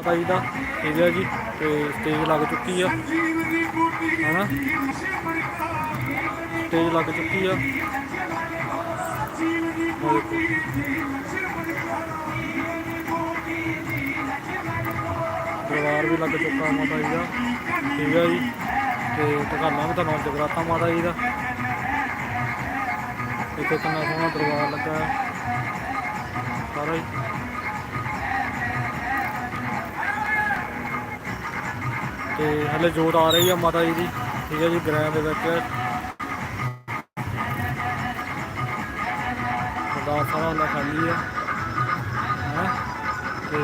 ਮਾਤਾ ਜੀ ਦਾ ਠੀਕ ਹੈ ਜੀ, ਤੇ ਸਟੇਜ ਲੱਗ ਚੁੱਕੀ ਆ। ਹਨਾ? ਸਟੇਜ ਲੱਗ ਚੁੱਕੀ ਆ। ਆਹ ਦਰਬਾਰ ਵੀ ਲੱਗ ਚੁੱਕਾ ਮਾਤਾ ਜੀ ਦਾ। ਠੀਕ ਹੈ ਜੀ, ਤੇ ਦੁਕਾਨਾਂ ਵੀ ਤੁਹਾਨੂੰ ਜਗਰਾਤਾ ਮਾਤਾ ਜੀ ਦਾ। ਦੇਖੋ ਕਿੰਨਾ ਸੋਹਣਾ ਦਰਬਾਰ ਲੱਗਾ ਸਾਰਾ ਹੀ। ਤੇ ਹਲੇ ਜੋਤ ਆ ਰਹੀ ਆ ਮਾਤਾ ਜੀ ਦੀ। ਠੀਕ ਹੈ ਜੀ ਗ੍ਰਹਿ ਦੇ ਵਿੱਚ। ਦਾ ਸਾਰਾ ਹਲੇ ਖਾਲੀ ਆ। ਹੈ? ਤੇ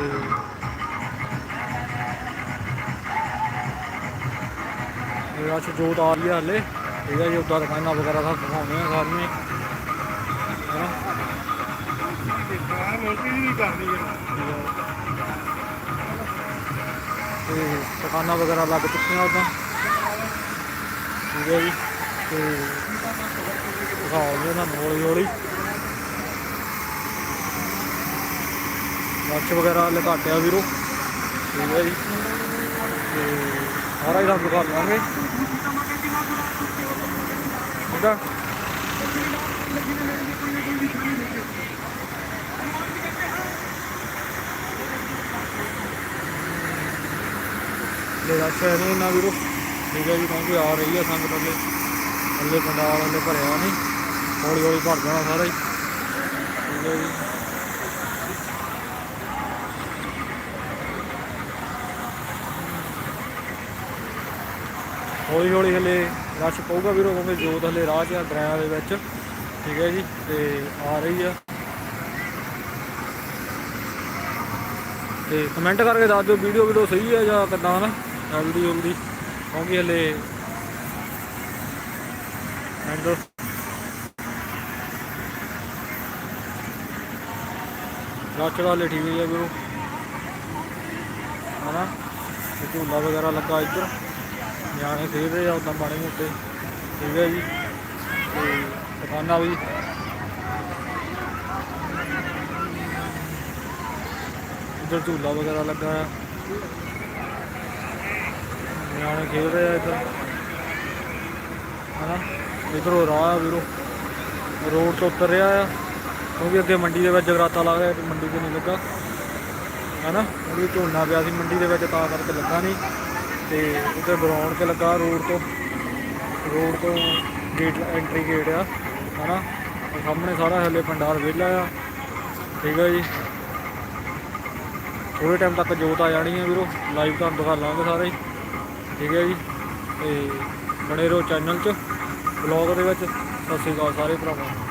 ਇਹ ਅੱਜ ਜੋਤ ਆ ਰਹੀ ਆ ਹਲੇ। ਠੀਕ ਹੈ ਜੀ ਉੱਦਾਂ ਦੁਕਾਨਾਂ ਵਗੈਰਾ ਸਭ ਦਿਖਾਉਂਦੇ ਆ ਸਾਰੀਆਂ। ਹੈ ਹਾਂ ਮੋਟੀ ਨਹੀਂ ਕਰਨੀ ਹੈ ਤੇ ਦੁਕਾਨਾਂ ਵਗੈਰਾ ਲੱਗ ਚੁੱਕੀਆਂ ਉਦਾਂ। ਠੀਕ ਹੈ ਜੀ, ਤੇ ਦਿਖਾਉਂਦੇ ਨਾ ਹੌਲੀ ਹੌਲੀ ਲੱਛ ਵਗੈਰਾ ਹਲੇ ਘੱਟ ਆ ਵੀਰੋ। ਠੀਕ ਹੈ ਜੀ, ਤੇ ਸਾਰਾ ਹੀ ਤੁਹਾਨੂੰ ਦਿਖਾ ਲਾਂਗੇ ਠੀਕ ਆ? ਲੈ ਰੱਛ ਹੈ ਨਹੀਂ ਇੰਨਾ ਵੀਰੋ। ਠੀਕ ਹੈ ਜੀ ਕਿਉਂਕਿ ਆ ਰਹੀ ਹੈ ਸੰਗਤ ਅੱਗੇ। ਹੱਲੇ ਪੰਡਾਲ ਹੱਲੇ ਭਰਿਆ ਨਹੀਂ। ਹੌਲੀ ਹੌਲੀ ਭਰ ਜਾਣਾ ਸਾਰਾ ਹੀ। ਠੀਕ ਹੈ ਜੀ। ਹੌਲੀ ਹੌਲੀ ਹਲੇ ਰਸ਼ ਪਊਗਾ ਵੀਰੋ, ਕਿਉਂਕਿ ਜੋਤ ਹਲੇ ਰਾਹ 'ਚ ਆ, ਦਰਿਆ ਦੇ ਵਿੱਚ। ਠੀਕ ਹੈ ਜੀ, ਤੇ ਆ ਰਹੀ ਆ ਤੇ ਕਮੈਂਟ ਕਰਕੇ ਦੱਸ ਦਿਓ ਵੀਡੀਓ ਵੀਡੀਓ ਸਹੀ ਹੈ ਜਾਂ ਕਿੱਦਾਂ ਨਾ? ਜਲਦੀ ਜਲਦੀ ਕਿਉਂਕਿ ਹਲੇ ਐਂਡ ਰਾਚ ਵਾਲੇ ਠੀਕ ਹੈ ਵੀਰੋ। ਹਨਾ? ਤੇ ਝੂਲਾ ਵਗੈਰਾ ਲੱਗਾ ਇੱਧਰ। ਨਿਆਣੇ ਖੇਡ ਰਹੇ ਆ, ਉਦਾਂ ਮਾੜੇ ਮੋਟੇ। ਠੀਕ ਹੈ ਜੀ। ਤੇ ਦੁਕਾਨਾਂ ਵੀ। ਇੱਧਰ ਝੂਲਾ ਵਗੈਰਾ ਲੱਗਾ ਆ। ਨਿਆਣੇ ਖੇਡ ਰਹੇ ਆ ਇੱਧਰ। ਹਨਾ? ਇੱਧਰੋਂ ਰਾਹ ਆ ਵੀਰੋ। ਰੋਡ ਤੋਂ ਉਤਰ ਰਿਹਾ ਆ। ਕਿਉਂਕਿ ਅੱਗੇ ਮੰਡੀ ਦੇ ਵਿੱਚ ਜਗਰਾਤਾ ਲੱਗ ਰਿਹਾ ਮੰਡੀ 'ਤੇ ਨਹੀਂ ਲੱਗਾ। ਹਨਾ? ਉਹਦੀ ਝੋਨਾ ਪਿਆ ਸੀ ਮੰਡੀ ਦੇ ਵਿੱਚ, ਤਾਂ ਕਰਕੇ ਲੱਗਾ ਨਹੀਂ। ਤੇ ਉੱਤੇ ਗਰਾਊਂਡ 'ਤੇ ਲੱਗਾ ਰੋਡ ਤੋਂ। ਰੋਡ ਤੋਂ ਗੇਟ ਐਂਟਰੀ ਗੇਟ ਆ। ਹਨਾ? ਤੇ ਸਾਹਮਣੇ ਸਾਰਾ ਹਲੇ ਪੰਡਾਲ ਵਿਹਲਾ ਆ। ਠੀਕ ਆ ਜੀ। ਥੋੜੇ ਟਾਈਮ ਤੱਕ ਜੋਤ ਆ ਜਾਣੀ ਹੈ ਵੀਰੋ। ਲਾਈਵ ਤੁਹਾਨੂੰ ਦਿਖਾ ਲਾਂਗੇ ਸਾਰੇ। ਠੀਕ ਹੈ ਜੀ। ਤੇ ਬਣੇ ਰਹੋ ਚੈਨਲ 'ਚ ਬਲੌਗ ਦੇ ਵਿੱਚ। ਸਤਿ ਸ਼੍ਰੀ ਅਕਾਲ ਸਾਰੇ ਭਰਾਵਾਂ ਨੂੰ।